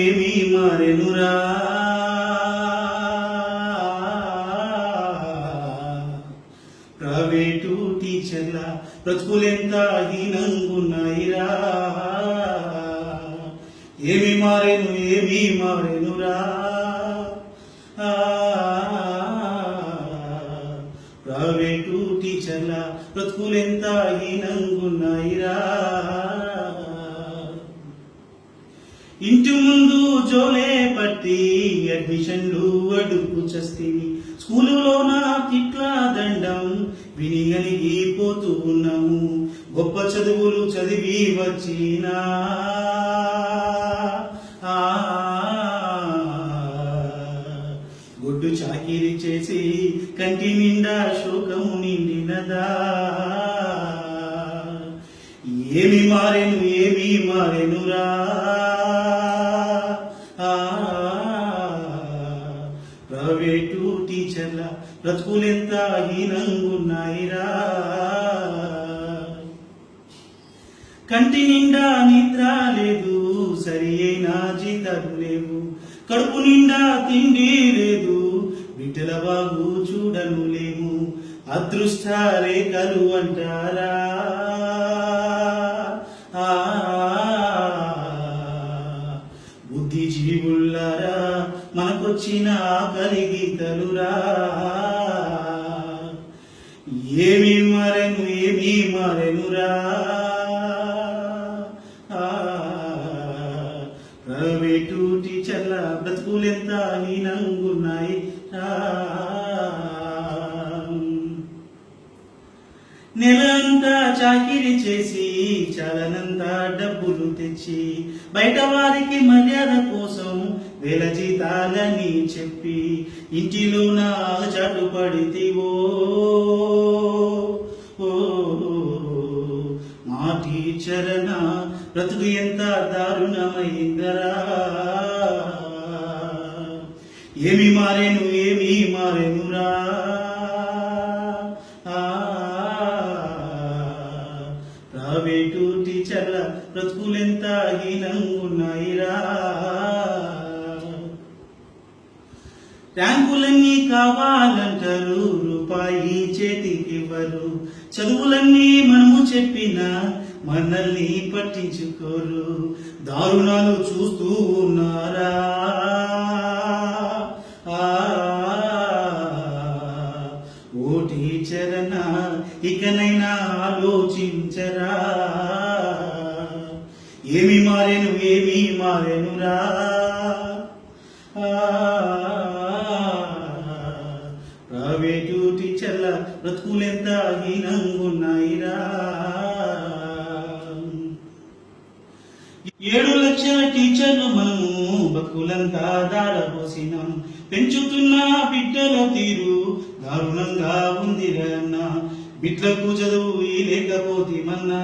ఏమీ మారెనురా? ప్రైవేటు టీచర్ల బ్రతుకులెంత హీనంగున్నాయిరా? ఏమి మారెను ఏమి మారెనురా? ప్రైవేటు టీచర్ల బ్రతుకులెంత హీనంగున్నాయిరా? ఇంటి ముందు జోలే పట్టి అడ్మిషన్లు అడుగు స్కూలులో నాకు తిట్ల దండం విని పోతూ ఉన్నాము. గొప్ప చదువులు చదివి వచ్చినా. ఆ, గుడ్డు చాకిరి చేసి కంటి నిండా శోకము నిండినదా. ఏమి మారెను ఏమి మారెనురా. బ్రతుకులెంత హీనంగున్నాయిరా? కంటి నిండా నిద్ర లేదు సరి అయిన జీతాలు లేవు. కడుపు నిండా తిండి లేదు బిడ్డల బాగు చూడను లేము అదృష్ట రేఖలు అంటారా? మనకొచ్చిన ఆకలి తలురా. ఏమి మరెను ఏమి మరెనురా. ప్రవేటూటి చల్ల బ్రతుకులెంత హీనంగున్నాయి. నెలంతా చాకిరి చేసి చాలనంత డబ్బులు తెచ్చి బయట వారికి మర్యాద కోసం వేల జీతాలని చెప్పి ఇంటిలో నా చాటు పడితివో. ఓ, మా టీచరన బ్రతుకు ఎంత దారుణమైందరా. ఏమి మారేను ఏమి మారేనురా. ప్రైవేటు టీచర్ల బ్రతుకులెంత హీనంగున్నాయిరా? ర్యాంకులన్నీ కావాలంటారు రూపాయి చేతికి ఇవ్వరు చదువులన్నీ మనము చెప్పిన మనల్ని పట్టించుకోరు. దారుణాలు చూస్తూ ఉన్నారా? ఇకనైనా ఆలోచించరా? ఏమి మారెను ఏమి మారెనురా? ఆ, ప్రైవేటు టీచర్ల బ్రతుకులెంత హీనంగున్నాయిరా? ఏడు లక్షల టీచర్లు మనము బతుకులంతా దారబోసినాం పెంచుతున్న బిడ్డల తీరు దారుణంగా ఉందిరన్న బిడ్లకు చదువు లేకపోతే లేకపోతేమన్నా.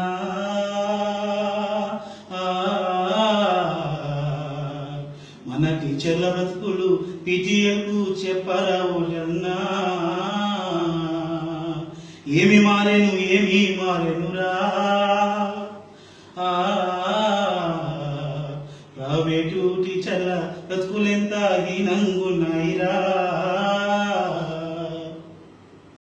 మన టీచర్ల బ్రతుకులు పీటీఎల్కు చెప్పరా ఓలన్నా ఏమి మారేను ఏమి మారేనురా. అవేటూటి చల్ల బ్రతుకులెంత హీనంగున్నాయిరా?